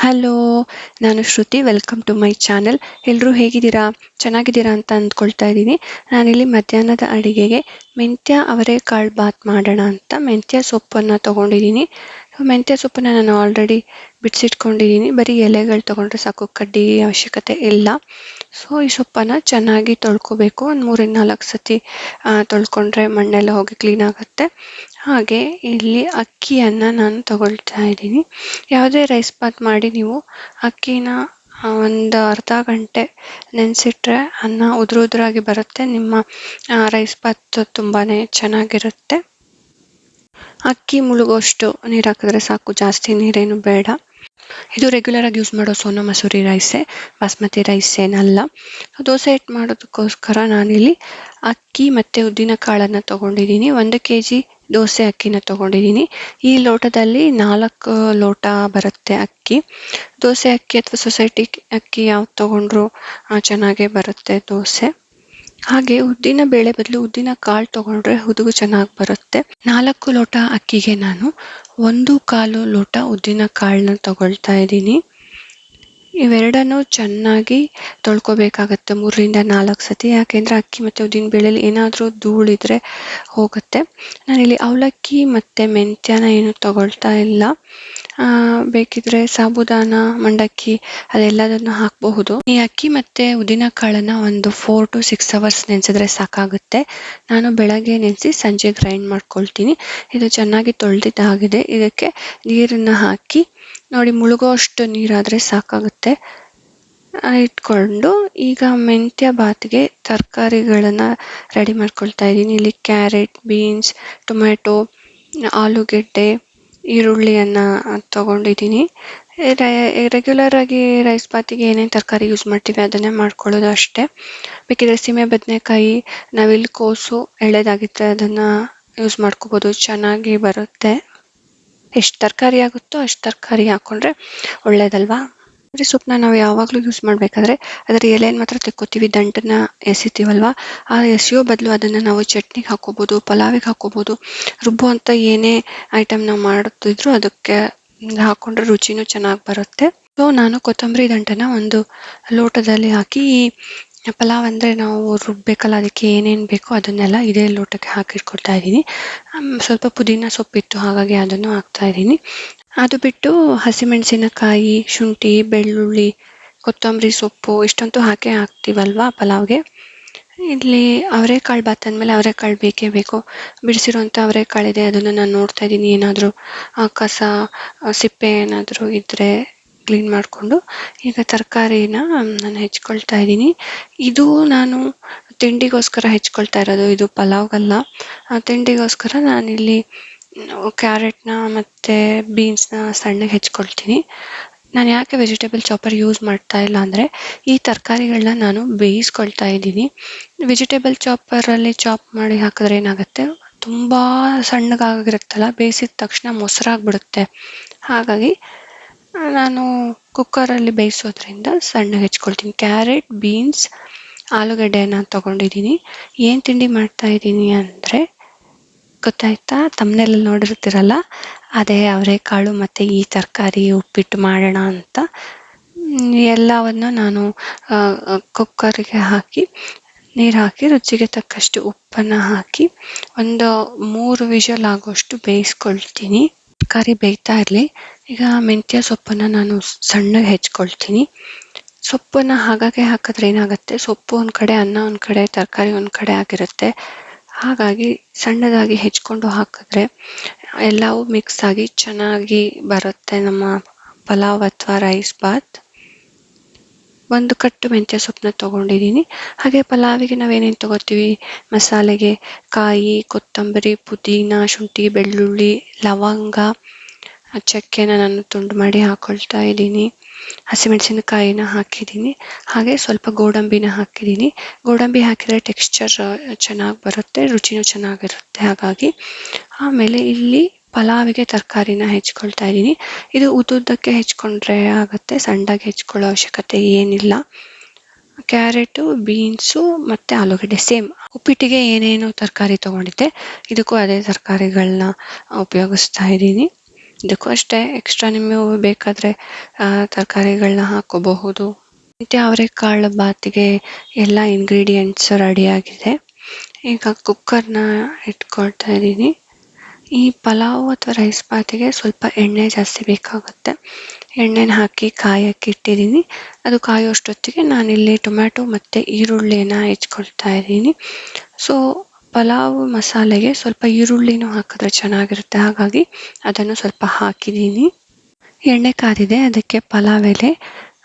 Hello ನಾನು Shruti. Welcome to my channel ಎಲ್ಲರೂ ಹೇಗಿದ್ದೀರಾ? ಚೆನ್ನಾಗಿದ್ದೀರಾ ಅಂತ ಅಂದ್ಕೊಳ್ತಾ ಇದ್ದೀನಿ. ನಾನಿಲ್ಲಿ ಮಧ್ಯಾಹ್ನದ ಅಡಿಗೆಗೆ ಮೆಂತ್ಯ ಅವರೆಕಾಳು ಬಾತ್ ಮಾಡೋಣ ಅಂತ ಮೆಂತ್ಯ ಸೊಪ್ಪನ್ನು ತೊಗೊಂಡಿದ್ದೀನಿ. ಮೆಂತ್ಯ ಸೊಪ್ಪನ್ನು ನಾನು ಆಲ್ರೆಡಿ ಬಿಡಿಸಿಟ್ಕೊಂಡಿದ್ದೀನಿ ಬರೀ ಎಲೆಗಳು ತೊಗೊಂಡ್ರೆ ಸಾಕು, ಕಡ್ಡಿ ಅವಶ್ಯಕತೆ ಇಲ್ಲ. ಸೊ ಈ ಸೊಪ್ಪನ್ನು ಚೆನ್ನಾಗಿ ತೊಳ್ಕೊಬೇಕು. ಒಂದು ಮೂರಿಂದ ನಾಲ್ಕು ಸತಿ ತೊಳ್ಕೊಂಡ್ರೆ ಮಣ್ಣೆಲ್ಲ ಹೋಗಿ ಕ್ಲೀನ್ ಆಗುತ್ತೆ. ಹಾಗೆ ಇಲ್ಲಿ ಅಕ್ಕಿಯನ್ನು ನಾನು ತಗೊಳ್ತಾ ಇದ್ದೀನಿ. ಯಾವುದೇ ರೈಸ್ ಬಾತ್ ಮಾಡಿ ನೀವು ಅಕ್ಕಿನ ಒಂದು ಅರ್ಧ ಗಂಟೆ ನೆನೆಸಿಟ್ರೆ ಅನ್ನ ಉದುರು ಉದುರಾಗಿ ಬರುತ್ತೆ. ನಿಮ್ಮ ರೈಸ್ ಬಾತ್ ತುಂಬಾ ಚೆನ್ನಾಗಿರುತ್ತೆ. ಅಕ್ಕಿ ಮುಳುಗೋಷ್ಟು ನೀರು ಹಾಕಿದ್ರೆ ಸಾಕು. ಜಾಸ್ತಿ ನೀರೇನು ಬೇಡ. ಇದು ರೆಗ್ಯುಲರ್ ಆಗಿ ಯೂಸ್ ಮಾಡೋ ಸೋನಾ ಮಸೂರಿ ರೈಸೇ, ಬಾಸ್ಮತಿ ರೈಸ್ ಏನಲ್ಲ ದೋಸೆ ಹಿಟ್ಟು ಮಾಡೋದಕ್ಕೋಸ್ಕರ ನಾನಿಲ್ಲಿ ಅಕ್ಕಿ ಮತ್ತು ಉದ್ದಿನ ಕಾಳನ್ನು ತೊಗೊಂಡಿದ್ದೀನಿ. ಒಂದು ಕೆ ಜಿ ದೋಸೆ ಅಕ್ಕಿನ ತಗೊಂಡಿದ್ದೀನಿ. ಈ ಲೋಟದಲ್ಲಿ ನಾಲ್ಕು ಲೋಟ ಬರುತ್ತೆ ಅಕ್ಕಿ. ದೋಸೆ ಅಕ್ಕಿ ಅಥವಾ ಸೊಸೈಟಿ ಅಕ್ಕಿ ಯಾವ್ದು ತಗೊಂಡ್ರು ಚೆನ್ನಾಗೇ ಬರುತ್ತೆ ದೋಸೆ. ಹಾಗೆ ಉದ್ದಿನ ಬೇಳೆ ಬದಲು ಉದ್ದಿನ ಕಾಳು ತಗೊಂಡ್ರೆ ಹುದುಗು ಚೆನ್ನಾಗಿ ಬರುತ್ತೆ. ನಾಲ್ಕು ಲೋಟ ಅಕ್ಕಿಗೆ ನಾನು ಒಂದು ಕಾಲು ಲೋಟ ಉದ್ದಿನ ಕಾಳನ್ನ ತಗೊಳ್ತಾ ಇದ್ದೀನಿ. ಇವೆರಡನ್ನು ಚೆನ್ನಾಗಿ ತೊಳ್ಕೊಬೇಕಾಗತ್ತೆ ಮೂರರಿಂದ ನಾಲ್ಕು ಸತಿ. ಯಾಕೆಂದ್ರೆ ಅಕ್ಕಿ ಮತ್ತು ಉದ್ದಿನ ಬೇಳೆಲಿ ಏನಾದರೂ ಧೂಳಿದ್ರೆ ಹೋಗುತ್ತೆ. ನಾನಿಲ್ಲಿ ಅವಲಕ್ಕಿ ಮತ್ತು ಮೆಂತ್ಯನ ಏನು ತಗೊಳ್ತಾ ಇಲ್ಲ. ಬೇಕಿದ್ರೆ ಸಾಬುದಾನ, ಮಂಡಕ್ಕಿ, ಅದೆಲ್ಲದನ್ನು ಹಾಕಬಹುದು. ಈ ಅಕ್ಕಿ ಮತ್ತೆ ಉದ್ದಿನ ಕಾಳನ್ನ ಒಂದು ಫೋರ್ ಟು ಸಿಕ್ಸ್ ಅವರ್ಸ್ ನೆನೆಸಿದ್ರೆ ಸಾಕಾಗುತ್ತೆ. ನಾನು ಬೆಳಗ್ಗೆ ನೆನೆಸಿ ಸಂಜೆ ಗ್ರೈಂಡ್ ಮಾಡ್ಕೊಳ್ತೀನಿ. ಇದು ಚೆನ್ನಾಗಿ ತೊಳೆದಿದ್ದಾಗಿದೆ. ಇದಕ್ಕೆ ನೀರನ್ನ ಹಾಕಿ ನೋಡಿ ಮುಳುಗೋಷ್ಟು ನೀರಾದರೆ ಸಾಕಾಗುತ್ತೆ. ಇಟ್ಕೊಂಡು ಈಗ ಮೆಂತ್ಯ ಬಾತ್ಗೆ ತರಕಾರಿಗಳನ್ನು ರೆಡಿ ಮಾಡ್ಕೊಳ್ತಾ ಇದ್ದೀನಿ. ಇಲ್ಲಿ ಕ್ಯಾರೆಟ್ ಬೀನ್ಸ್ ಟೊಮ್ಯಾಟೊ ಆಲೂಗೆಡ್ಡೆ ಈರುಳ್ಳಿಯನ್ನು ತಗೊಂಡಿದ್ದೀನಿ. ರೆಗ್ಯುಲರ್ ಆಗಿ ರೈಸ್ ಬಾತಿಗೆ ಏನೇನು ತರಕಾರಿ ಯೂಸ್ ಮಾಡ್ತೀವಿ ಅದನ್ನೇ ಮಾಡ್ಕೊಳ್ಳೋದು ಅಷ್ಟೇ. ಬೇಕಿದ್ರೆ ಸೀಮೆ ಬದನೆಕಾಯಿ ನವಿಲು ಕೋಸು ಎಳೆದಾಗಿದ್ದರೆ ಅದನ್ನು ಯೂಸ್ ಮಾಡ್ಕೋಬೋದು. ಚೆನ್ನಾಗಿ ಬರುತ್ತೆ. ಎಷ್ಟು ತರಕಾರಿ ಆಗುತ್ತೋ ಅಷ್ಟು ತರಕಾರಿ ಹಾಕ್ಕೊಂಡ್ರೆ ಒಳ್ಳೇದಲ್ವಾ? ಕೊತ್ತಂಬರಿ ಸೊಪ್ಪನ್ನ ನಾವು ಯಾವಾಗಲೂ ಯೂಸ್ ಮಾಡಬೇಕಾದ್ರೆ ಅದರ ಎಲೆನ ಮಾತ್ರ ತೆಕ್ಕೋತೀವಿ ದಂಟನ್ನ ಎಸಿತೀವಲ್ವಾ? ಆ ಎಸೆಯೋ ಬದಲು ಅದನ್ನು ನಾವು ಚಟ್ನಿಗೆ ಹಾಕೋಬೋದು, ಪಲಾವಿಗೆ ಹಾಕೋಬೋದು ರುಬ್ಬುವಂಥ ಏನೇ ಐಟಮ್ ನಾವು ಮಾಡುತ್ತಿದ್ರು ಅದಕ್ಕೆ ಹಾಕೊಂಡ್ರೆ ರುಚಿನೂ ಚೆನ್ನಾಗಿ ಬರುತ್ತೆ. ಸೊ ನಾನು ಕೊತ್ತಂಬರಿ ದಂಟನ ಒಂದು ಲೋಟದಲ್ಲಿ ಹಾಕಿ ಈ ಪಲಾವ್ ಅಂದರೆ ನಾವು ರುಬ್ಬೇಕಲ್ಲ, ಅದಕ್ಕೆ ಏನೇನು ಬೇಕೋ ಅದನ್ನೆಲ್ಲ ಇದೇ ಲೋಟಕ್ಕೆ ಹಾಕಿಟ್ಕೊಳ್ತಾ ಇದ್ದೀನಿ. ಸ್ವಲ್ಪ ಪುದೀನ ಸೊಪ್ಪಿತ್ತು ಹಾಗಾಗಿ ಅದನ್ನು ಹಾಕ್ತಾ ಇದ್ದೀನಿ. ಅದು ಬಿಟ್ಟು ಹಸಿಮೆಣಸಿನಕಾಯಿ ಶುಂಠಿ ಬೆಳ್ಳುಳ್ಳಿ ಕೊತ್ತಂಬರಿ ಸೊಪ್ಪು ಇಷ್ಟಂತೂ ಹಾಕೇ ಹಾಕ್ತೀವಲ್ವಾ ಪಲಾವ್ಗೆ? ಇಲ್ಲಿ ಅವರೆಕಾಳು ಬಾತ್ ಅಂದಮೇಲೆ ಅವರೆಕಾಳು ಬೇಕೇ ಬೇಕು. ಬಿಡಿಸಿರೋಂಥ ಅವರೆಕಾಳಿದೆ ಅದನ್ನು ನಾನು ನೋಡ್ತಾ ಇದ್ದೀನಿ. ಏನಾದರೂ ಕಸ ಸಿಪ್ಪೆ ಏನಾದರೂ ಇದ್ದರೆ ಕ್ಲೀನ್ ಮಾಡಿಕೊಂಡು ಈಗ ತರಕಾರಿನ ನಾನು ಹೆಚ್ಕೊಳ್ತಾ ಇದ್ದೀನಿ. ಇದು ನಾನು ತಿಂಡಿಗೋಸ್ಕರ ಹೆಚ್ಕೊಳ್ತಾ ಇರೋದು ಇದು ಪಲಾವ್ಗಲ್ಲ. ಆ, ತಿಂಡಿಗೋಸ್ಕರ ನಾನಿಲ್ಲಿ ಕ್ಯಾರೆಟ್ನ ಮತ್ತು ಬೀನ್ಸ್ನ ಸಣ್ಣಗೆ ಹೆಚ್ಕೊಳ್ತೀನಿ. ನಾನು ಯಾಕೆ ವೆಜಿಟೇಬಲ್ ಚಾಪರ್ ಯೂಸ್ ಮಾಡ್ತಾ ಇಲ್ಲ ಅಂದರೆ, ಈ ತರಕಾರಿಗಳನ್ನ ನಾನು ಬೇಯಿಸ್ಕೊಳ್ತಾ ಇದ್ದೀನಿ. ವೆಜಿಟೇಬಲ್ ಚಾಪರಲ್ಲಿ ಚಾಪ್ ಮಾಡಿ ಹಾಕಿದ್ರೆ ಏನಾಗುತ್ತೆ? ತುಂಬ ಸಣ್ಣಗಾಗಿರುತ್ತಲ್ಲ, ಬೇಯಿಸಿದ ತಕ್ಷಣ ಮೊಸರಾಗ್ಬಿಡುತ್ತೆ. ಹಾಗಾಗಿ, ನಾನು ಕುಕ್ಕರಲ್ಲಿ ಬೇಯಿಸೋದ್ರಿಂದ ಸಣ್ಣಗೆ ಹೆಚ್ಕೊಳ್ತೀನಿ. ಕ್ಯಾರೆಟ್, ಬೀನ್ಸ್, ಆಲೂಗಡ್ಡೆನ ತೊಗೊಂಡಿದ್ದೀನಿ. ಏನು ತಿಂಡಿ ಮಾಡ್ತಾ ಇದ್ದೀನಿ ಅಂದರೆ ಗೊತ್ತಾಯ್ತಾ? ತಮ್ಮನೆಲ್ಲ ನೋಡಿರ್ತೀರಲ್ಲ? ಅದೇ ಅವರೆಕಾಳು ಮತ್ತು ಈ ತರಕಾರಿ ಉಪ್ಪಿಟ್ಟು ಮಾಡೋಣ ಅಂತ. ಎಲ್ಲವನ್ನು ನಾನು ಕುಕ್ಕರಿಗೆ ಹಾಕಿ, ನೀರು ಹಾಕಿ, ರುಚಿಗೆ ತಕ್ಕಷ್ಟು ಉಪ್ಪನ್ನು ಹಾಕಿ, ಒಂದು ಮೂರು ವಿಷಲ್ ಆಗೋಷ್ಟು ಬೇಯಿಸ್ಕೊಳ್ತೀನಿ. ತರಕಾರಿ ಬೇಯ್ತಾ ಇರಲಿ. ಈಗ ಮೆಂತ್ಯ ಸೊಪ್ಪನ್ನು ನಾನು ಸಣ್ಣಗೆ ಹೆಚ್ಕೊಳ್ತೀನಿ. ಸೊಪ್ಪನ್ನು ಹಾಗಾಗೆ ಹಾಕಿದ್ರೆ ಏನಾಗುತ್ತೆ? ಸೊಪ್ಪು ಒಂದು ಕಡೆ, ಅನ್ನ ಒಂದು ಕಡೆ, ತರಕಾರಿ ಒಂದು ಕಡೆ ಆಗಿರುತ್ತೆ. ಹಾಗಾಗಿ ಸಣ್ಣದಾಗಿ ಹೆಚ್ಕೊಂಡು ಹಾಕಿದ್ರೆ ಎಲ್ಲವೂ ಮಿಕ್ಸ್ ಆಗಿ ಚೆನ್ನಾಗಿ ಬರುತ್ತೆ ನಮ್ಮ ಪಲಾವ್ ಅಥವಾ ರೈಸ್ ಬಾತ್. ಒಂದು ಕಟ್ಟು ಮೆಂತ್ಯ ಸೊಪ್ಪನ್ನ ತೊಗೊಂಡಿದ್ದೀನಿ. ಹಾಗೆ ಪಲಾವಿಗೆ ನಾವೇನೇನು ತೊಗೋತೀವಿ? ಮಸಾಲೆಗೆ ಕಾಯಿ, ಕೊತ್ತಂಬರಿ, ಪುದೀನ, ಶುಂಠಿ, ಬೆಳ್ಳುಳ್ಳಿ, ಲವಂಗ, ಚಕ್ಕೆನ ನಾನು ತುಂಡು ಮಾಡಿ ಹಾಕ್ಕೊಳ್ತಾ ಇದ್ದೀನಿ. ಹಸಿಮೆಣಸಿನಕಾಯಿನ ಹಾಕಿದ್ದೀನಿ. ಹಾಗೆ ಸ್ವಲ್ಪ ಗೋಡಂಬಿನ ಹಾಕಿದ್ದೀನಿ. ಗೋಡಂಬಿ ಹಾಕಿದರೆ ಟೆಕ್ಸ್ಚರ್ ಚೆನ್ನಾಗಿ ಬರುತ್ತೆ, ರುಚಿನೂ ಚೆನ್ನಾಗಿರುತ್ತೆ. ಹಾಗಾಗಿ ಆಮೇಲೆ ಇಲ್ಲಿ ಪಲಾವಿಗೆ ತರಕಾರಿನ ಹೆಚ್ಕೊಳ್ತಾ ಇದ್ದೀನಿ. ಇದು ಉದ್ದುದ್ದಕ್ಕೆ ಹೆಚ್ಕೊಂಡ್ರೆ ಆಗುತ್ತೆ, ಸಣ್ಣಗೆ ಹೆಚ್ಕೊಳ್ಳೋ ಅವಶ್ಯಕತೆ ಏನಿಲ್ಲ. ಕ್ಯಾರೆಟು, ಬೀನ್ಸು ಮತ್ತು ಆಲೂಗಡ್ಡೆ ಸೇಮ್. ಉಪ್ಪಿಟ್ಟಿಗೆ ಏನೇನು ತರಕಾರಿ ತೊಗೊಂಡಿದ್ದೆ, ಇದಕ್ಕೂ ಅದೇ ತರಕಾರಿಗಳನ್ನ ಉಪಯೋಗಿಸ್ತಾ ಇದ್ದೀನಿ. ಇದಕ್ಕೂ ಅಷ್ಟೇ ಎಕ್ಸ್ಟ್ರಾ ನಿಮಗೆ ಬೇಕಾದರೆ ತರಕಾರಿಗಳನ್ನ ಹಾಕೋಬಹುದು. ಮತ್ತು ಅವರೆಕಾಳು ಬಾತಿಗೆ ಎಲ್ಲ ಇಂಗ್ರೀಡಿಯೆಂಟ್ಸ್ ರೆಡಿಯಾಗಿದೆ ಈಗ ಕುಕ್ಕರ್ನ ಇಟ್ಕೊಳ್ತಾ ಇದ್ದೀನಿ. ಈ ಪಲಾವ್ ಅಥವಾ ರೈಸ್ ಬಾತಿಗೆ ಸ್ವಲ್ಪ ಎಣ್ಣೆ ಜಾಸ್ತಿ ಬೇಕಾಗುತ್ತೆ. ಎಣ್ಣೆನ ಹಾಕಿ ಕಾಯಕ್ಕೆ ಇಟ್ಟಿದ್ದೀನಿ. ಅದು ಕಾಯೋಷ್ಟೊತ್ತಿಗೆ ನಾನಿಲ್ಲಿ ಟೊಮ್ಯಾಟೊ ಮತ್ತು ಈರುಳ್ಳಿನ ಹೆಚ್ಕೊಳ್ತಾ ಇದ್ದೀನಿ. ಸೊ ಪಲಾವ್ ಮಸಾಲೆಗೆ ಸ್ವಲ್ಪ ಈರುಳ್ಳಿನೂ ಹಾಕಿದ್ರೆ ಚೆನ್ನಾಗಿರುತ್ತೆ. ಹಾಗಾಗಿ ಅದನ್ನು ಸ್ವಲ್ಪ ಹಾಕಿದ್ದೀನಿ. ಎಣ್ಣೆ ಕಾದಿದೆ. ಅದಕ್ಕೆ ಪಲಾವ್ ಎಲೆ,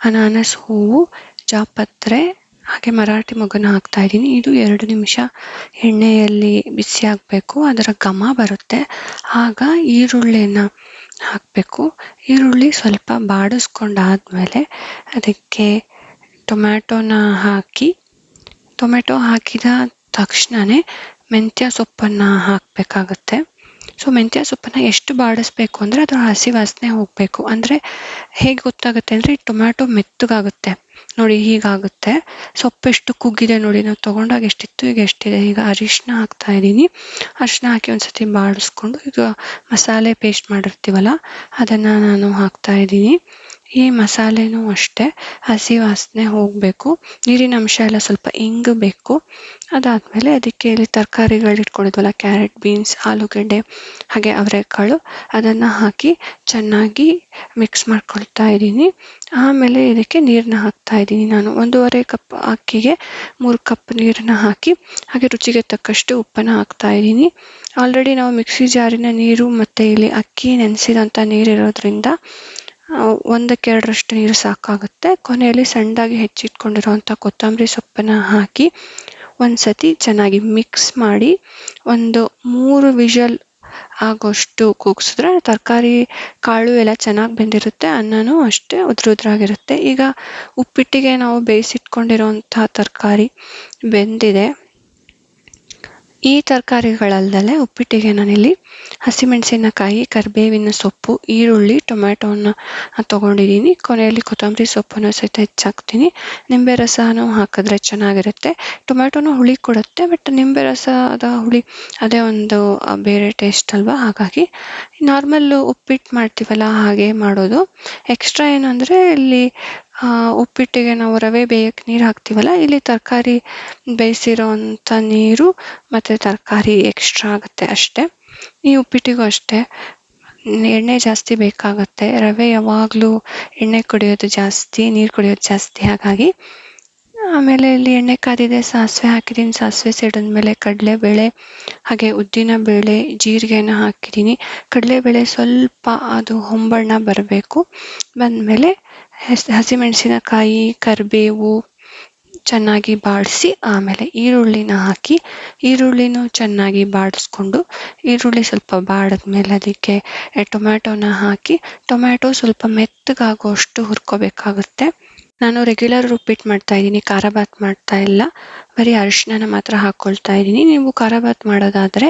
ಅನಾನಸ್ ಹೂವು, ಜಾಪತ್ರೆ, ಹಾಗೆ ಮರಾಠಿ ಮೊಗ್ಗನ ಹಾಕ್ತಾ ಇದ್ದೀನಿ. ಇದು ಎರಡು ನಿಮಿಷ ಎಣ್ಣೆಯಲ್ಲಿ ಬಿಸಿ ಆಗಬೇಕು. ಅದರ ಘಮ ಬರುತ್ತೆ. ಆಗ ಈರುಳ್ಳಿನ ಹಾಕಬೇಕು. ಈರುಳ್ಳಿ ಸ್ವಲ್ಪ ಬಾಡಿಸ್ಕೊಂಡಾದ್ಮೇಲೆ ಅದಕ್ಕೆ ಟೊಮ್ಯಾಟೊನ ಹಾಕಿ ಟೊಮೆಟೊ ಹಾಕಿದ ತಕ್ಷಣವೇ ಮೆಂತ್ಯ ಸೊಪ್ಪನ್ನು ಹಾಕಬೇಕಾಗತ್ತೆ. ಸೊ ಮೆಂತ್ಯ ಸೊಪ್ಪನ್ನು ಎಷ್ಟು ಬಾಡಿಸ್ಬೇಕು ಅಂದರೆ ಅದರ ಹಸಿ ವಾಸನೆ ಹೋಗಬೇಕು. ಅಂದರೆ ಹೇಗೆ ಗೊತ್ತಾಗುತ್ತೆ ಅಂದರೆ ಟೊಮ್ಯಾಟೊ ಮೆತ್ತಗಾಗುತ್ತೆ. ನೋಡಿ, ಹೀಗಾಗುತ್ತೆ. ಸೊಪ್ಪು ಎಷ್ಟು ಕುಗ್ಗಿದೆ ನೋಡಿ ನಾವು ತೊಗೊಂಡಾಗ ಎಷ್ಟಿತ್ತು, ಈಗ ಎಷ್ಟಿದೆ. ಈಗ ಅರಿಶಿನ ಹಾಕ್ತಾ ಇದ್ದೀನಿ. ಅರಿಶಿನ ಹಾಕಿ ಒಂದ್ಸತಿ ಬಾಡಿಸ್ಕೊಂಡು ಈಗ ಮಸಾಲೆ ಪೇಸ್ಟ್ ಮಾಡಿರ್ತೀವಲ್ಲ, ಅದನ್ನು ನಾನು ಹಾಕ್ತಾ ಇದ್ದೀನಿ. ಈ ಮಸಾಲೆನೂ ಅಷ್ಟೇ. ಹಸಿ ವಾಸನೆ ಹೋಗಬೇಕು. ನೀರಿನ ಅಂಶ ಎಲ್ಲ ಸ್ವಲ್ಪ ಇಂಗಬೇಕು. ಅದಾದಮೇಲೆ ಅದಕ್ಕೆ ಇಲ್ಲಿ ತರಕಾರಿಗಳು ಇಟ್ಕೊಂಡಿದ್ವಲ್ಲ, ಕ್ಯಾರೆಟ್, ಬೀನ್ಸ್, ಆಲೂಗಡ್ಡೆ, ಹಾಗೆ ಅವರೆಕಾಳು, ಅದನ್ನು ಹಾಕಿ ಚೆನ್ನಾಗಿ ಮಿಕ್ಸ್ ಮಾಡ್ಕೊಳ್ತಾ ಇದ್ದೀನಿ. ಆಮೇಲೆ ಇದಕ್ಕೆ ನೀರನ್ನ ಹಾಕ್ತಾ ಇದ್ದೀನಿ ನಾನು. ಒಂದೂವರೆ ಕಪ್ ಅಕ್ಕಿಗೆ ಮೂರು ಕಪ್ ನೀರನ್ನ ಹಾಕಿ ಹಾಗೆ ರುಚಿಗೆ ತಕ್ಕಷ್ಟು ಉಪ್ಪನ್ನು ಹಾಕ್ತಾ ಇದ್ದೀನಿ. ಆಲ್ರೆಡಿ ನಾವು ಮಿಕ್ಸಿ ಜಾರಿನ ನೀರು ಮತ್ತು ಇಲ್ಲಿ ಅಕ್ಕಿ ನೆನೆಸಿದಂಥ ನೀರಿರೋದ್ರಿಂದ ಒಂದಕ್ಕೆ ಎರಡರಷ್ಟು ನೀರು ಸಾಕಾಗುತ್ತೆ. ಕೊನೆಯಲ್ಲಿ ಸಣ್ಣದಾಗಿ ಹೆಚ್ಚಿಟ್ಕೊಂಡಿರುವಂಥ ಕೊತ್ತಂಬರಿ ಸೊಪ್ಪನ್ನು ಹಾಕಿ ಒಂದು ಸತಿ ಚೆನ್ನಾಗಿ ಮಿಕ್ಸ್ ಮಾಡಿ ಒಂದು ಮೂರು ವಿಷಲ್ ಆಗೋಷ್ಟು ಕೂಗಿಸಿದ್ರೆ ತರಕಾರಿ ಕಾಳು ಎಲ್ಲ ಚೆನ್ನಾಗಿ ಬೆಂದಿರುತ್ತೆ, ಅನ್ನನೂ ಅಷ್ಟೇ ಉದ್ರ ಉದ್ರಾಗಿರುತ್ತೆ. ಈಗ ಉಪ್ಪಿಟ್ಟಿಗೆ ನಾವು ಬೇಯಿಸಿಟ್ಕೊಂಡಿರೋಂಥ ತರಕಾರಿ ಬೆಂದಿದೆ. ಈ ತರಕಾರಿಗಳಲ್ಲದೆ ಉಪ್ಪಿಟ್ಟಿಗೆ ನಾನಿಲ್ಲಿ ಹಸಿಮೆಣಸಿನಕಾಯಿ ಕರಿಬೇವಿನ ಸೊಪ್ಪು, ಈರುಳ್ಳಿ ಟೊಮ್ಯಾಟೋನ ತೊಗೊಂಡಿದ್ದೀನಿ. ಕೊನೆಯಲ್ಲಿ ಕೊತ್ತಂಬರಿ ಸೊಪ್ಪನ್ನು ಸಹಿತ ಹೆಚ್ಚಾಕ್ತೀನಿ. ನಿಂಬೆ ರಸನೂ ಹಾಕಿದ್ರೆ ಚೆನ್ನಾಗಿರುತ್ತೆ. ಟೊಮ್ಯಾಟೋನು ಹುಳಿ ಕೊಡುತ್ತೆ, ಬಟ್ ನಿಂಬೆ ರಸದ ಹುಳಿ ಅದೇ ಒಂದು ಬೇರೆ ಟೇಸ್ಟ್ ಅಲ್ವಾ? ಹಾಗಾಗಿ ನಾರ್ಮಲ್ ಉಪ್ಪಿಟ್ಟು ಮಾಡ್ತೀವಲ್ಲ ಹಾಗೆ ಮಾಡೋದು. ಎಕ್ಸ್ಟ್ರಾ ಏನಂದರೆ ಇಲ್ಲಿ ಉಪ್ಪಿಟ್ಟಿಗೆ ನಾವು ರವೆ ಬೇಯಕ್ಕೆ ನೀರು ಹಾಕ್ತೀವಲ್ಲ, ಇಲ್ಲಿ ತರಕಾರಿ ಬೇಯ್ಸಿರೋ ಅಂಥ ನೀರು ಮತ್ತು ತರಕಾರಿ ಎಕ್ಸ್ಟ್ರಾ ಆಗುತ್ತೆ ಅಷ್ಟೇ. ಈ ಉಪ್ಪಿಟ್ಟಿಗೂ ಅಷ್ಟೇ. ಎಣ್ಣೆ ಜಾಸ್ತಿ ಬೇಕಾಗುತ್ತೆ. ರವೆ ಯಾವಾಗಲೂ ಎಣ್ಣೆ ಕುಡಿಯೋದು ಜಾಸ್ತಿ, ನೀರು ಕುಡಿಯೋದು ಜಾಸ್ತಿ. ಹಾಗಾಗಿ ಆಮೇಲೆ ಇಲ್ಲಿ ಎಣ್ಣೆ ಕಾದಿದೆ, ಸಾಸಿವೆ ಹಾಕಿದ್ದೀನಿ ಸಾಸಿವೆ ಸಿಡಿದ್ಮೇಲೆ ಕಡಲೆಬೇಳೆ, ಹಾಗೆ ಉದ್ದಿನ ಬೇಳೆ, ಜೀರಿಗೆನ ಹಾಕಿದ್ದೀನಿ ಕಡಲೆಬೇಳೆ ಸ್ವಲ್ಪ ಅದು ಹೊಂಬಣ್ಣ ಬರಬೇಕು. ಬಂದಮೇಲೆ ಹಸಿ, ಹಸಿಮೆಣಸಿನಕಾಯಿ, ಕರಿಬೇವು ಚೆನ್ನಾಗಿ ಬಾಡಿಸಿ ಆಮೇಲೆ ಈರುಳ್ಳಿನ ಹಾಕಿ, ಈರುಳ್ಳಿನೂ ಚೆನ್ನಾಗಿ ಬಾಡಿಸ್ಕೊಂಡು ಈರುಳ್ಳಿ ಸ್ವಲ್ಪ ಬಾಡಿದ್ಮೇಲೆ ಅದಕ್ಕೆ ಟೊಮ್ಯಾಟೊನ ಹಾಕಿ, ಟೊಮ್ಯಾಟೊ ಸ್ವಲ್ಪ ಮೆತ್ತಗಾಗೋಷ್ಟು ಹುರ್ಕೋಬೇಕಾಗುತ್ತೆ. ನಾನು ರೆಗ್ಯುಲರ್ ಉಪ್ಪಿಟ್ಟು ಮಾಡ್ತಾ ಇದ್ದೀನಿ, ಖಾರ ಬಾತ್ ಮಾಡ್ತಾ ಇಲ್ಲ. ಬರೀ ಅರಿಶಿನ ಮಾತ್ರ ಹಾಕ್ಕೊಳ್ತಾ ಇದ್ದೀನಿ. ನೀವು ಖಾರ ಬಾತ್ ಮಾಡೋದಾದರೆ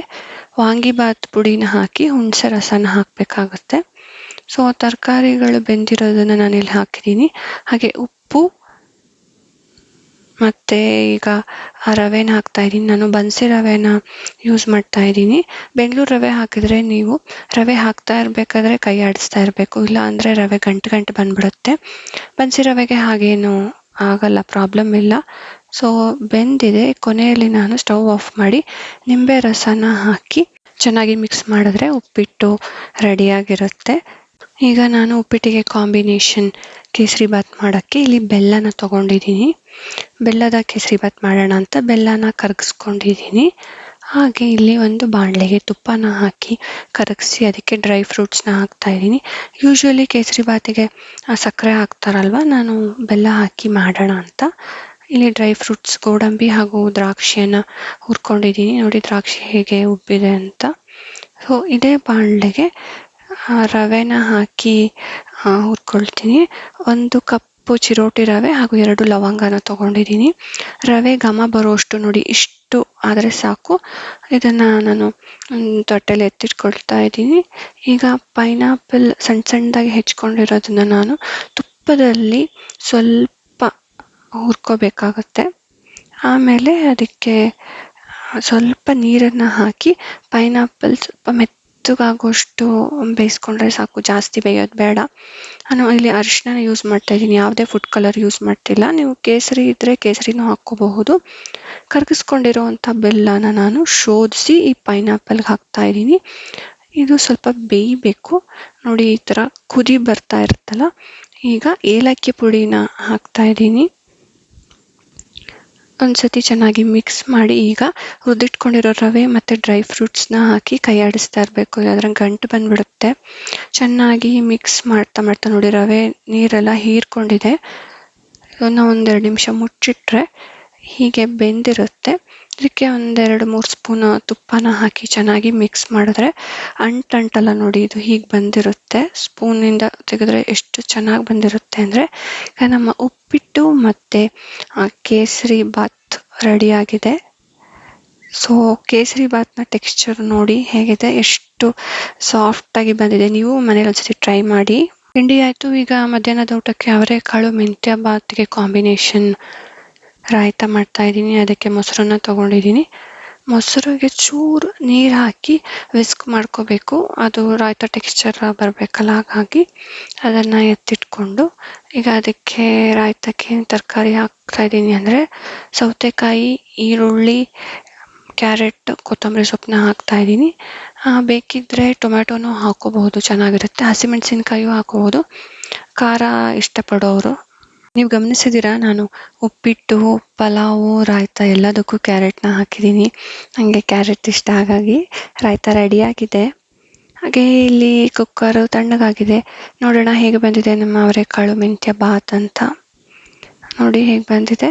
ವಾಂಗಿಬಾತ್ ಪುಡಿನ ಹಾಕಿ ಹುಣಸೆ ರಸನ ಹಾಕಬೇಕಾಗುತ್ತೆ. ಸೊ ತರಕಾರಿಗಳು ಬೆಂದಿರೋದನ್ನು ನಾನಿಲ್ಲಿ ಹಾಕಿದ್ದೀನಿ. ಹಾಗೆ ಉಪ್ಪು ಮತ್ತು ಈಗ ರವೆನ ಹಾಕ್ತಾ ಇದ್ದೀನಿ. ನಾನು ಬನ್ಸಿ ರವೆನ ಯೂಸ್ ಮಾಡ್ತಾ ಇದ್ದೀನಿ. ಬೆಂಗಳೂರು ರವೆ ಹಾಕಿದರೆ ನೀವು ರವೆ ಹಾಕ್ತಾ ಇರಬೇಕಾದ್ರೆ ಕೈ ಆಡಿಸ್ತಾ ಇರಬೇಕು. ಇಲ್ಲ ಅಂದರೆ ರವೆ ಗಂಟು ಗಂಟು ಬಂದ್ಬಿಡುತ್ತೆ. ಬನ್ಸಿ ರವೆಗೆ ಹಾಗೇನು ಆಗಲ್ಲ ಪ್ರಾಬ್ಲಮ್ ಇಲ್ಲ. ಸೊ ಬೆಂದಿದೆ. ಕೊನೆಯಲ್ಲಿ ನಾನು ಸ್ಟವ್ ಆಫ್ ಮಾಡಿ ನಿಂಬೆ ರಸನ ಹಾಕಿ ಚೆನ್ನಾಗಿ ಮಿಕ್ಸ್ ಮಾಡಿದ್ರೆ ಉಪ್ಪಿಟ್ಟು ರೆಡಿಯಾಗಿರುತ್ತೆ ಈಗ ನಾನು ಉಪ್ಪಿಟ್ಟಿಗೆ ಕಾಂಬಿನೇಷನ್ ಕೇಸರಿ ಬಾತ್ ಮಾಡೋಕ್ಕೆ ಇಲ್ಲಿ ಬೆಲ್ಲನ ತೊಗೊಂಡಿದ್ದೀನಿ. ಬೆಲ್ಲದ ಕೇಸರಿ ಬಾತ್ ಮಾಡೋಣ ಅಂತ ಬೆಲ್ಲನ ಕರಗಿಸ್ಕೊಂಡಿದ್ದೀನಿ. ಹಾಗೆ ಇಲ್ಲಿ ಒಂದು ಬಾಣಲೆಗೆ ತುಪ್ಪನ ಹಾಕಿ ಕರಗಿಸಿ ಅದಕ್ಕೆ ಡ್ರೈ ಫ್ರೂಟ್ಸ್ನ ಹಾಕ್ತಾ ಇದ್ದೀನಿ. ಯೂಶ್ವಲಿ ಕೇಸರಿ ಬಾತಿಗೆ ಸಕ್ಕರೆ ಹಾಕ್ತಾರಲ್ವ, ನಾನು ಬೆಲ್ಲ ಹಾಕಿ ಮಾಡೋಣ ಅಂತ. ಇಲ್ಲಿ ಡ್ರೈ ಫ್ರೂಟ್ಸ್, ಗೋಡಂಬಿ ಹಾಗೂ ದ್ರಾಕ್ಷಿಯನ್ನು ಹುರ್ಕೊಂಡಿದ್ದೀನಿ. ನೋಡಿ ದ್ರಾಕ್ಷಿ ಹೇಗೆ ಉಬ್ಬಿದೆ ಅಂತ. ಸೊ ಇದೇ ಬಾಣಲೆಗೆ ರವೆನ ಹಾಕಿ ಹುರ್ಕೊಳ್ತೀನಿ. ಒಂದು ಕಪ್ಪು ಚಿರೋಟಿ, ರವೆ ಹಾಗೂ ಎರಡು ಲವಂಗನ ತಗೊಂಡಿದ್ದೀನಿ. ರವೆ ಘಮ ಬರುವಷ್ಟು ನೋಡಿ ಇಷ್ಟು ಆದರೆ ಸಾಕು. ಇದನ್ನು ನಾನು ತೊಟ್ಟೆಲಿ ಎತ್ತಿಟ್ಕೊಳ್ತಾ ಇದ್ದೀನಿ. ಈಗ ಪೈನಾಪಲ್ ಸಣ್ಣ ಸಣ್ಣದಾಗಿ ಹೆಚ್ಕೊಂಡಿರೋದನ್ನು ನಾನು ತುಪ್ಪದಲ್ಲಿ ಸ್ವಲ್ಪ ಹುರ್ಕೋಬೇಕಾಗತ್ತೆ. ಆಮೇಲೆ ಅದಕ್ಕೆ ಸ್ವಲ್ಪ ನೀರನ್ನು ಹಾಕಿ ಪೈನಾಪಲ್ ಸ್ವಲ್ಪ ಮೆತ್ತ ಮೆತ್ತಗಾಗುವಷ್ಟು ಬೇಯಿಸ್ಕೊಂಡ್ರೆ ಸಾಕು, ಜಾಸ್ತಿ ಬೇಯೋದು ಬೇಡ. ನಾನು ಇಲ್ಲಿ ಅರಿಶಿನ ಯೂಸ್ ಮಾಡ್ತಾ ಇದ್ದೀನಿ, ಯಾವುದೇ ಫುಡ್ ಕಲರ್ ಯೂಸ್ ಮಾಡ್ತಿಲ್ಲ. ನೀವು ಕೇಸರಿ ಇದ್ದರೆ ಕೇಸರಿನೂ ಹಾಕ್ಕೋಬಹುದು. ಕರಗಿಸ್ಕೊಂಡಿರೋವಂಥ ಬೆಲ್ಲನ ನಾನು ಶೋಧಿಸಿ ಈ ಪೈನಾಪಲ್ಗೆ ಹಾಕ್ತಾ ಇದ್ದೀನಿ. ಇದು ಸ್ವಲ್ಪ ಬೇಯಬೇಕು. ನೋಡಿ ಈ ಥರ ಕುದಿ ಬರ್ತಾ ಇರುತ್ತಲ್ಲ, ಈಗ ಏಲಕ್ಕಿ ಪುಡಿನ ಹಾಕ್ತಾ ಇದ್ದೀನಿ ಒಂದ್ಸತಿ ಚೆನ್ನಾಗಿ ಮಿಕ್ಸ್ ಮಾಡಿ ಈಗ ಹುರಿದಿಟ್ಕೊಂಡಿರೋ ರವೆ ಮತ್ತು ಡ್ರೈ ಫ್ರೂಟ್ಸ್ನ ಹಾಕಿ ಕೈ ಆಡಿಸ್ತಾ ಇರಬೇಕು. ಅದರ ಗಂಟು ಬಂದ್ಬಿಡುತ್ತೆ. ಚೆನ್ನಾಗಿ ಮಿಕ್ಸ್ ಮಾಡ್ತಾ ಮಾಡ್ತಾ ನೋಡಿ ರವೆ ನೀರೆಲ್ಲ ಹೀರ್ಕೊಂಡಿದೆ. ಅದನ್ನು ಒಂದೆರಡು ನಿಮಿಷ ಮುಚ್ಚಿಟ್ರೆ ಹೀಗೆ ಬೆಂದಿರುತ್ತೆ. ಇದಕ್ಕೆ ಒಂದೆರಡು ಮೂರು ಸ್ಪೂನ್ ತುಪ್ಪನ ಹಾಕಿ ಚೆನ್ನಾಗಿ ಮಿಕ್ಸ್ ಮಾಡಿದ್ರೆ ಅಂಟಂಟಲ್ಲ ನೋಡಿ, ಇದು ಹೀಗೆ ಬಂದಿರುತ್ತೆ. ಸ್ಪೂನಿಂದ ತೆಗೆದ್ರೆ ಎಷ್ಟು ಚೆನ್ನಾಗಿ ಬಂದಿರುತ್ತೆ ಅಂದರೆ, ಈಗ ನಮ್ಮ ಉಪ್ಪಿಟ್ಟು ಮತ್ತು ಕೇಸರಿ ಬಾತ್ ರೆಡಿಯಾಗಿದೆ ಸೊ ಕೇಸರಿ ಬಾತ್ನ ಟೆಕ್ಸ್ಚರ್ ನೋಡಿ ಹೇಗಿದೆ, ಎಷ್ಟು ಸಾಫ್ಟಾಗಿ ಬಂದಿದೆ. ನೀವು ಮನೇಲಿ ಒಂದ್ಸತಿ ಟ್ರೈ ಮಾಡಿ. ತಿಂಡಿ ಆಯಿತು, ಈಗ ಮಧ್ಯಾಹ್ನದ ಊಟಕ್ಕೆ ಅವರೆಕಾಳು ಮೆಂತ್ಯ ಬಾತ್ಗೆ ಕಾಂಬಿನೇಷನ್ ರಾಯ್ತ ಮಾಡ್ತಾ ಇದ್ದೀನಿ. ಅದಕ್ಕೆ ಮೊಸರನ್ನ ತೊಗೊಂಡಿದ್ದೀನಿ. ಮೊಸರಿಗೆ ಚೂರು ನೀರು ಹಾಕಿ ವಿಸ್ಕ್ ಮಾಡ್ಕೋಬೇಕು. ಅದು ರಾಯ್ತ ಟೆಕ್ಸ್ಚರ್ ಬರಬೇಕಲ್ಲ, ಹಾಗಾಗಿ ಅದನ್ನು ಎತ್ತಿಟ್ಕೊಂಡು ಈಗ ಅದಕ್ಕೆ ರಾಯ್ತಕ್ಕೆ ತರಕಾರಿ ಹಾಕ್ತಾ ಇದ್ದೀನಿ. ಅಂದರೆ ಸೌತೆಕಾಯಿ, ಈರುಳ್ಳಿ, ಕ್ಯಾರೆಟ್, ಕೊತ್ತಂಬರಿ ಸೊಪ್ಪನ್ನ ಹಾಕ್ತಾ ಇದ್ದೀನಿ. ಬೇಕಿದ್ದರೆ ಟೊಮ್ಯಾಟೊನೂ ಹಾಕೋಬಹುದು, ಚೆನ್ನಾಗಿರುತ್ತೆ. ಹಸಿಮೆಣಸಿನ್ಕಾಯಿಯೂ ಹಾಕೋಬಹುದು. ಖಾರ ಇಷ್ಟಪಡೋರು ನೀವು ಗಮನಿಸಿದ್ದೀರಾ? ನಾನು ಉಪ್ಪಿಟ್ಟು, ಪಲಾವು, ರಾಯ್ತ ಎಲ್ಲದಕ್ಕೂ ಕ್ಯಾರೆಟ್ನ ಹಾಕಿದ್ದೀನಿ. ನನಗೆ ಕ್ಯಾರೆಟ್ ಇಷ್ಟ. ಹಾಗಾಗಿ ರಾಯ್ತ ರೆಡಿಯಾಗಿದೆ ಹಾಗೆ ಇಲ್ಲಿ ಕುಕ್ಕರು ತಣ್ಣಗಾಗಿದೆ. ನೋಡೋಣ ಹೇಗೆ ಬಂದಿದೆ ನಮ್ಮ ಅವರೆಕಾಳು ಮೆಂತ್ಯ ಬಾತ್ ಅಂತ. ನೋಡಿ ಹೇಗೆ ಬಂದಿದೆ.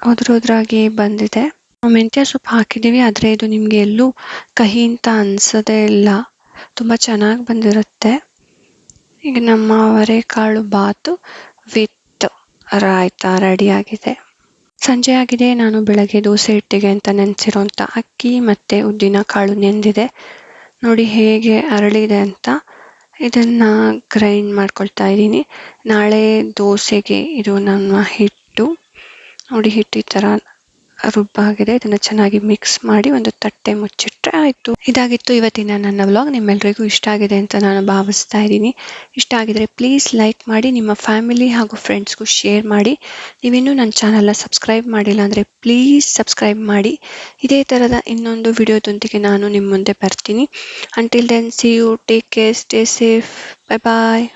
ಉದ್ರ ಉದ್ರಾಗಿ ಬಂದಿದೆ. ಮೆಂತ್ಯ ಸೊಪ್ಪು ಹಾಕಿದ್ದೀವಿ, ಆದರೆ ಇದು ನಿಮಗೆ ಎಲ್ಲೂ ಕಹಿ ಅಂತ ಅನ್ಸೋದೇ ಇಲ್ಲ. ತುಂಬ ಚೆನ್ನಾಗಿ ಬಂದಿರುತ್ತೆ. ಈಗ ನಮ್ಮ ಅವರೆಕಾಳು ಬಾತು ವಿತ್ ರಾಯ್ತ ರೆಡಿಯಾಗಿದೆ. ಸಂಜೆ ಆಗಿದೆ, ನಾನು ಬೆಳಗ್ಗೆ ದೋಸೆ ಹಿಟ್ಟಿಗೆ ಅಂತ ನೆನೆಸಿರೋಂಥ ಅಕ್ಕಿ ಮತ್ತು ಉದ್ದಿನ ಕಾಳು ನೆಂದಿದೆ. ನೋಡಿ ಹೇಗೆ ಅರಳಿದೆ ಅಂತ ಇದನ್ನು ಗ್ರೈಂಡ್ ಮಾಡ್ಕೊಳ್ತಾ ಇದ್ದೀನಿ. ನಾಳೆ ದೋಸೆಗೆ ಇದು ನಮ್ಮ ಹಿಟ್ಟು. ನೋಡಿ ಹಿಟ್ಟು ಈ ಥರ ರುಬ್ಬಾಗಿದೆ ಇದನ್ನು ಚೆನ್ನಾಗಿ ಮಿಕ್ಸ್ ಮಾಡಿ ಒಂದು ತಟ್ಟೆ ಮುಚ್ಚಿಟ್ರೆ ಆಯಿತು. ಇದಾಗಿತ್ತು ಇವತ್ತಿನ ನನ್ನ ವ್ಲಾಗ್ ನಿಮ್ಮೆಲ್ಲರಿಗೂ ಇಷ್ಟ ಆಗಿದೆ ಅಂತ ನಾನು ಭಾವಿಸ್ತಾ ಇದ್ದೀನಿ. ಇಷ್ಟ ಆಗಿದ್ರೆ ಪ್ಲೀಸ್ ಲೈಕ್ ಮಾಡಿ, ನಿಮ್ಮ ಫ್ಯಾಮಿಲಿ ಹಾಗೂ ಫ್ರೆಂಡ್ಸ್ಗೂ ಶೇರ್ ಮಾಡಿ. ನೀವಿನ್ನೂ ನನ್ನ ಚಾನಲ್ನ ಸಬ್ಸ್ಕ್ರೈಬ್ ಮಾಡಿಲ್ಲ ಅಂದರೆ ಪ್ಲೀಸ್ ಸಬ್ಸ್ಕ್ರೈಬ್ ಮಾಡಿ. ಇದೇ ಥರದ ಇನ್ನೊಂದು ವಿಡಿಯೋದೊಂದಿಗೆ ನಾನು ನಿಮ್ಮ ಮುಂದೆ ಬರ್ತೀನಿ. Until then see you take care stay safe bye bye